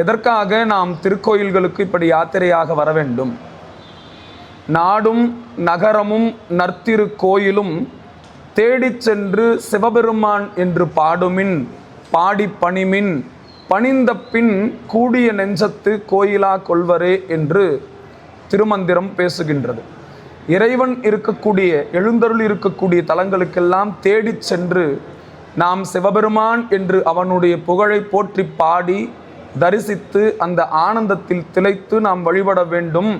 எதற்காக நாம் திருக்கோயில்களுக்கு இப்படி யாத்திரையாக வர வேண்டும்? நாடும் நகரமும் நற்திரு கோயிலும் தேடிச் சென்று சிவபெருமான் என்று பாடுமின் பாடி பணிமின் பணிந்த பின் கூடிய நெஞ்சத்து கோயிலா கொள்வரே என்று திருமந்திரம் பேசுகின்றது. இறைவன் இருக்கக்கூடிய எழுந்தருள் இருக்கக்கூடிய தலங்களுக்கெல்லாம் தேடிச் சென்று நாம் சிவபெருமான் என்று அவனுடைய புகழை போற்றி பாடி தரிசித்து அந்த ஆனந்தத்தில் திளைத்து நாம் வழிபட வேண்டும்.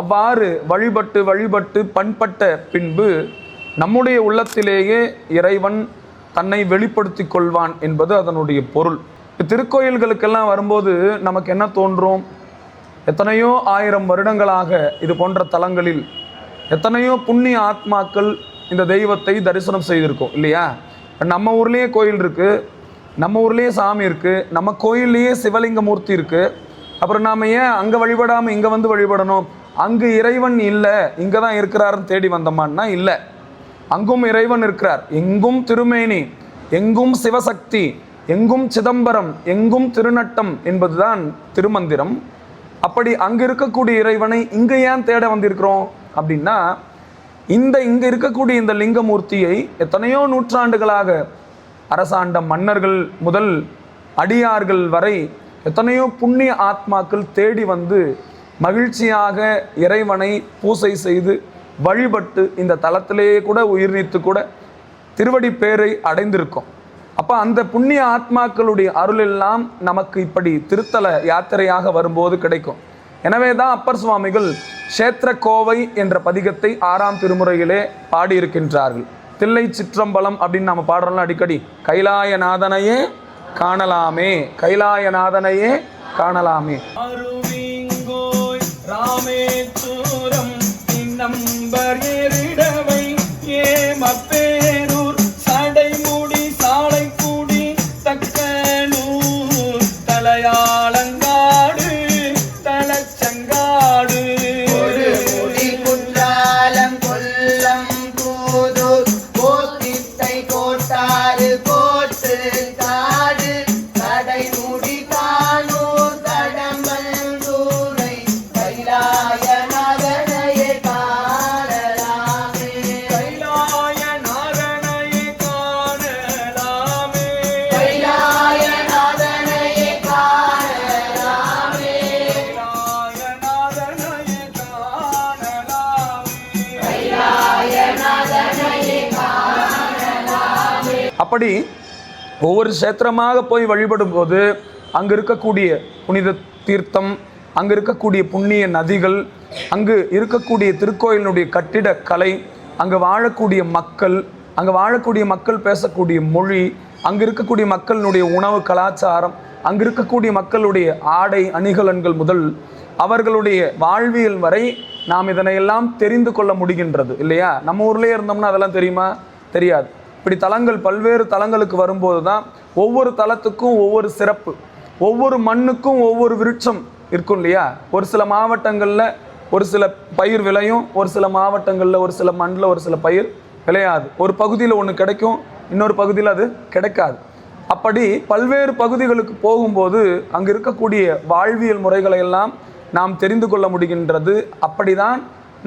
அவ்வாறு வழிபட்டு வழிபட்டு பண்பட்ட பின்பு நம்முடைய உள்ளத்திலேயே இறைவன் தன்னை வெளிப்படுத்தி கொள்வான் என்பது அதனுடைய பொருள். திருக்கோயில்களுக்கெல்லாம் வரும்போது நமக்கு என்ன தோன்றும்? எத்தனையோ ஆயிரம் வருடங்களாக இது போன்ற தலங்களில் எத்தனையோ புண்ணிய ஆத்மாக்கள் இந்த தெய்வத்தை தரிசனம் செய்திருக்கோம் இல்லையா? நம்ம ஊர்லேயே கோயில் இருக்குது நம்ம ஊர்லேயே சாமி இருக்குது நம்ம கோயில்லையே சிவலிங்க மூர்த்தி இருக்குது அப்புறம் நாம் ஏன் அங்கே வழிபடாமல் இங்கே வந்து வழிபடணும்? அங்கு இறைவன் இல்லை இங்கே தான் இருக்கிறாருன்னு தேடி வந்தோமான்னா இல்லை. அங்கும் இறைவன் இருக்கிறார். எங்கும் திருமேனி எங்கும் சிவசக்தி எங்கும் சிதம்பரம் எங்கும் திருநட்டம் என்பதுதான் திருமந்திரம். அப்படி அங்கே இருக்கக்கூடிய இறைவனை இங்கே ஏன் தேட வந்திருக்கிறோம்? அப்படின்னா இந்த இங்கே இருக்கக்கூடிய இந்த லிங்கமூர்த்தியை எத்தனையோ நூற்றாண்டுகளாக அரசாண்ட மன்னர்கள் முதல் அடியார்கள் வரை எத்தனையோ புண்ணிய ஆத்மாக்கள் தேடி வந்து மகிழ்ச்சியாக இறைவனை பூசை செய்து வழிபட்டு இந்த தளத்திலேயே கூட உயிர் நீத்து கூட திருவடி பேரை அடைந்திருக்கும். அப்போ அந்த புண்ணிய ஆத்மாக்களுடைய அருள் எல்லாம் நமக்கு இப்படி திருத்தல யாத்திரையாக வரும்போது கிடைக்கும். எனவே தான் அப்பர் சுவாமிகள் க்ஷேத்திர கோவை என்ற பதிகத்தை ஆறாம் திருமுறையிலே பாடியிருக்கின்றார்கள். தில்லை சிற்றம்பலம் அப்படின்னு நம்ம பாடுறோம்ல அடிக்கடி. கைலாயநாதனையே காணலாமே. கைலாயநாதனையே காணலாமே. அருவிங்கோய் அப்படி ஒவ்வொரு சேத்திரமாக போய் வழிபடும் போது அங்கு இருக்கக்கூடிய புனித தீர்த்தம் அங்கு இருக்கக்கூடிய புண்ணிய நதிகள் அங்கு இருக்கக்கூடிய திருக்கோயிலினுடைய கட்டிடக்கலை அங்கு வாழக்கூடிய மக்கள் அங்கு வாழக்கூடிய மக்கள் பேசக்கூடிய மொழி அங்கு இருக்கக்கூடிய மக்களினுடைய உணவு கலாச்சாரம் அங்கு இருக்கக்கூடிய மக்களுடைய ஆடை அணிகலன்கள் முதல் அவர்களுடைய வாழ்வியல் வரை நாம் இதனையெல்லாம் தெரிந்து கொள்ள முடிகின்றது இல்லையா? நம்ம ஊர்லேயே இருந்தோம்னா அதெல்லாம் தெரியுமா? தெரியாது. இப்படி தலங்கள் பல்வேறு தலங்களுக்கு வரும்போது தான் ஒவ்வொரு தலத்துக்கும் ஒவ்வொரு சிறப்பு ஒவ்வொரு மண்ணுக்கும் ஒவ்வொரு விருட்சம் இருக்கும் இல்லையா? ஒரு சில மாவட்டங்களில் ஒரு சில பயிர் விளையும் ஒரு சில மாவட்டங்களில் ஒரு சில மண்ணில் ஒரு சில பயிர் விளையாது. ஒரு பகுதியில் ஒன்று கிடைக்கும் இன்னொரு பகுதியில் அது கிடைக்காது. அப்படி பல்வேறு பகுதிகளுக்கு போகும்போது அங்கு இருக்கக்கூடிய வாழ்வியல் முறைகளை எல்லாம் நாம் தெரிந்து கொள்ள முடிகின்றது. அப்படிதான்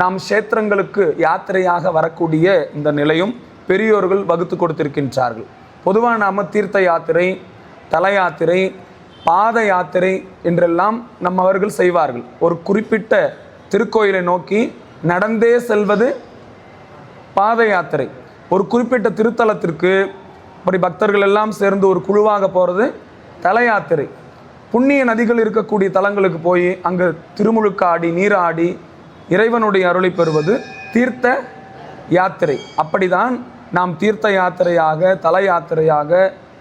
நாம் க்ஷேத்திரங்களுக்கு யாத்திரையாக வரக்கூடிய இந்த நிலையும் பெரியோர்கள் வகுத்து கொடுத்திருக்கின்றார்கள். பொதுவாக நாம் தீர்த்த யாத்திரை தல யாத்திரை பாத யாத்திரை என்றெல்லாம் நம்ம அவர்கள் செய்வார்கள். ஒரு குறிப்பிட்ட திருக்கோயிலை நோக்கி நடந்தே செல்வது பாத யாத்திரை. ஒரு குறிப்பிட்ட திருத்தலத்திற்கு அப்படி பக்தர்கள் எல்லாம் சேர்ந்து ஒரு குழுவாக போகிறது தல யாத்திரை. புண்ணிய நதிகள் இருக்கக்கூடிய தலங்களுக்கு போய் அங்கே திருமுழுக்காடி நீராடி இறைவனுடைய அருளை பெறுவது தீர்த்த யாத்திரை. அப்படிதான் நாம் தீர்த்த யாத்திரையாக தல யாத்திரையாக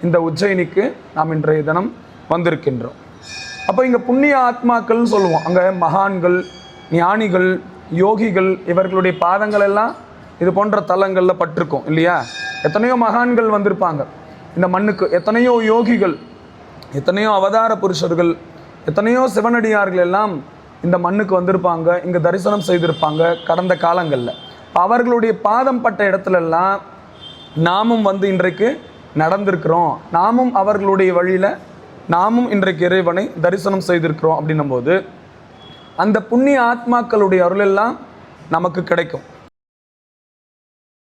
இந்த உஜ்ஜயினிக்கு நாம் இன்றைய தினம் வந்திருக்கின்றோம். அப்போ இங்கே புண்ணிய ஆத்மாக்கள்னு சொல்லுவோம். அங்கே மகான்கள் ஞானிகள் யோகிகள் இவர்களுடைய பாதங்கள் எல்லாம் இது போன்ற தலங்களில் பட்டிருக்கும் இல்லையா? எத்தனையோ மகான்கள் வந்திருப்பாங்க. இந்த மண்ணுக்கு எத்தனையோ யோகிகள் எத்தனையோ அவதார புருஷர்கள் எத்தனையோ சிவனடியார்கள் எல்லாம் இந்த மண்ணுக்கு வந்திருப்பாங்க இங்கே தரிசனம் செய்திருப்பாங்க கடந்த காலங்களில். அவர்களுடைய பாதம் பட்ட இடத்துலெல்லாம் நாமும் வந்து இன்றைக்கு நடந்திருக்கிறோம். நாமும் அவர்களுடைய வழியில் நாமும் இன்றைக்கு இறைவனை தரிசனம் செய்திருக்கிறோம் அப்படின்னும் போது அந்த புண்ணிய ஆத்மாக்களுடைய அருளெல்லாம் நமக்கு கிடைக்கும்.